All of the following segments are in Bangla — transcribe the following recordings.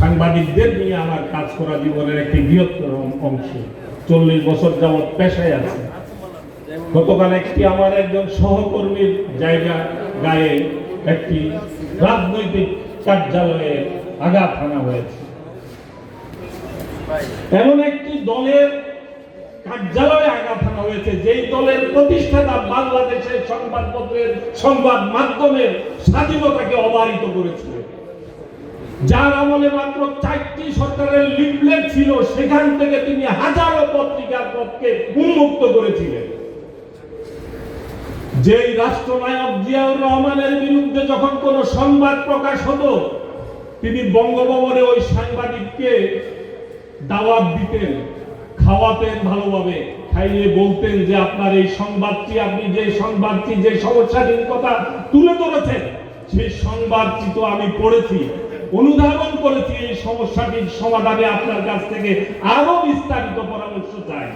সাংবাদিকদের নিয়ে আমার কাজ করা জীবনের একটি বৃহত্তর অংশ। চল্লিশ বছর যাবৎ পেশায় আছে। গতকাল একটি আমার একজন সহকর্মীর জায়গা গায়ে একটি রাজনৈতিক কার্যালয়ে আঘাত হানা হয়েছে। এমন একটি দলের কার্যালয়ে আঘাত হানা হয়েছে, যেই দলের প্রতিষ্ঠাতা বাংলাদেশের সংবাদপত্রের, সংবাদ মাধ্যমের স্বাধীনতাকে অবারিত করেছিল। যার আমলে মাত্র চারটি সরকারের লিফলেট ছিল, সেখান থেকে তিনি হাজারো পত্রিকার পথকে উন্মুক্ত করেছিলেন। যেই রাষ্ট্রনায়ক জিয়াউর রহমানের বিরুদ্ধে যখন কোন সংবাদ প্রকাশ হতো, তিনি বঙ্গভবনে ওই সাংবাদিককে দাওয়াত দিতেন, খাওয়াতেন ভালোভাবে, খাইয়ে বলতেন যে, আপনার এই সংবাদটি, আপনি যে সংবাদটি, যে সমস্যাটির কথা তুলে ধরেছেন, সেই সংবাদটি তো আমি পড়েছি। অনুধাবন করেছি এই সমস্যাটির সমাধানে আপনার কাছ থেকে আরও বিস্তারিত পরামর্শ চাই।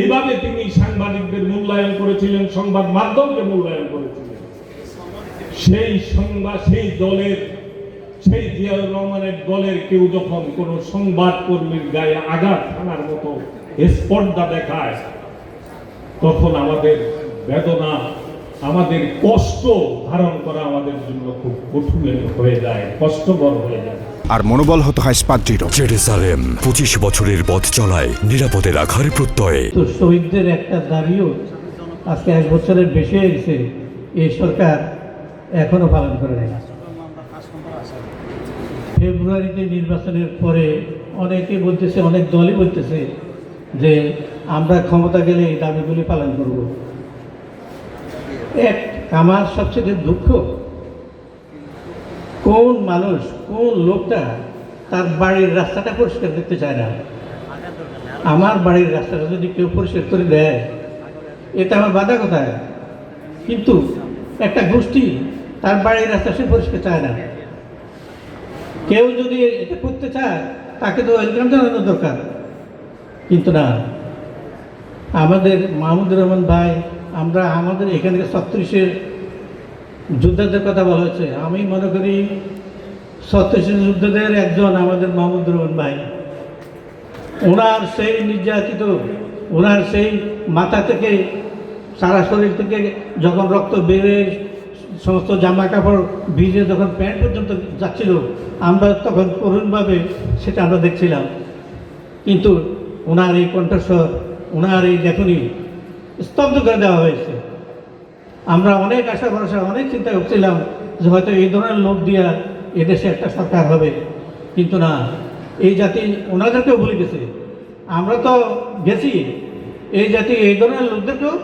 এইভাবে তিনি সাংবাদিকদের মূল্যায়ন করেছিলেন, সংবাদ মাধ্যমকে মূল্যায়ন করেছিলেন। সেই সংবাদ সেই দলের, সেই জিয়াউর রহমানের দলের কেউ যখন কোন সংবাদ কর্মীর গায়ে আঘাত হানার মতো স্পর্ধা দেখায়, তখন আমাদের বেদনা আমাদের কষ্ট ধারণ করা আমাদের জন্য খুব কঠিন হয়ে যায় কষ্টকর হয়ে যায়। আর মনোবল হতে হয় স্পাদ্রিত জেরুসালেম পঁচিশ বছরের পথ চলায় নিরাপদে রাখার প্রত্যয়ে। তো শহীদদের একটা দাবিও আজকে এক বছরের বেশি হয়ে গেছে এই সরকার এখনও পালন করে নাই। ফেব্রুয়ারিতে নির্বাচনের পরে অনেকে বলতেছে অনেক দলই বলতেছে যে আমরা ক্ষমতা গেলে এই দাবিগুলি পালন করব। এক আমার সবচেয়ে দুঃখ, কোন মানুষ, কোন লোকটা তার বাড়ির রাস্তাটা পরিষ্কার করতে চায় না? আমার বাড়ির রাস্তাটা যদি কেউ পরিষ্কার করে দেয় এটা আমার বাধা কোথায়? কিন্তু একটা গোষ্ঠী তার বাড়ির রাস্তা সে পরিষ্কার চায় না। কেউ যদি এটা করতে চায়, তাকে তো ওয়েলকাম জানানো দরকার। কিন্তু না, আমাদের মাহমুদুর রহমান ভাই আমরা আমাদের এখানে ছত্রিশের যোদ্ধাদের কথা বলা হয়েছে। আমি মনে করি ছত্রিশের যোদ্ধাদের একজন আমাদের মাহমুদুর রহমান ভাই। ওনার সেই নির্যাতিত, ওনার সেই মাথা থেকে, সারা শরীর থেকে যখন রক্ত বেড়ে সমস্ত জামা কাপড় ভিজে যখন প্যান্ট পর্যন্ত যাচ্ছিল, আমরা তখন করুণভাবে সেটা আমরা দেখছিলাম। কিন্তু ওনার এই কণ্ঠস্বর, ওনার এই লেখনী স্তব্ধ করে দেওয়া হয়েছে। আমরা অনেক আশা ভরসা, অনেক চিন্তা করছিলাম যে হয়তো এই ধরনের লোক দিয়া এদেশে একটা সরকার হবে। কিন্তু না, এই জাতি ওনাদেরকেও ভুলে গেছে। আমরা তো গেছি, এই জাতি এই ধরনের লোকদেরকেও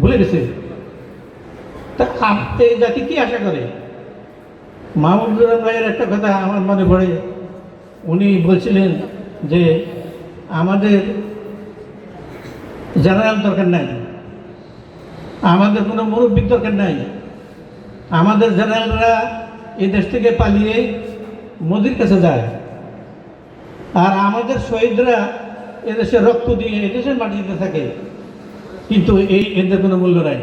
ভুলে গেছে। তা এই জাতি কি আশা করে? মাহমুদুর ভাইয়ের একটা কথা আমার মনে পড়ে। উনি বলছিলেন যে, আমাদের জেনারেল দরকার নাই। আমাদের কোনো মুরব্বীর দরকার নাই। আমাদের জেনারেলরা এই দেশ থেকে পালিয়ে মোদির কাছে যায়। আর আমাদের শহীদরা এদেশে রক্ত দিয়ে এদেশের মাটিতে থাকে। কিন্তু এই এদের কোনো মূল্য নাই।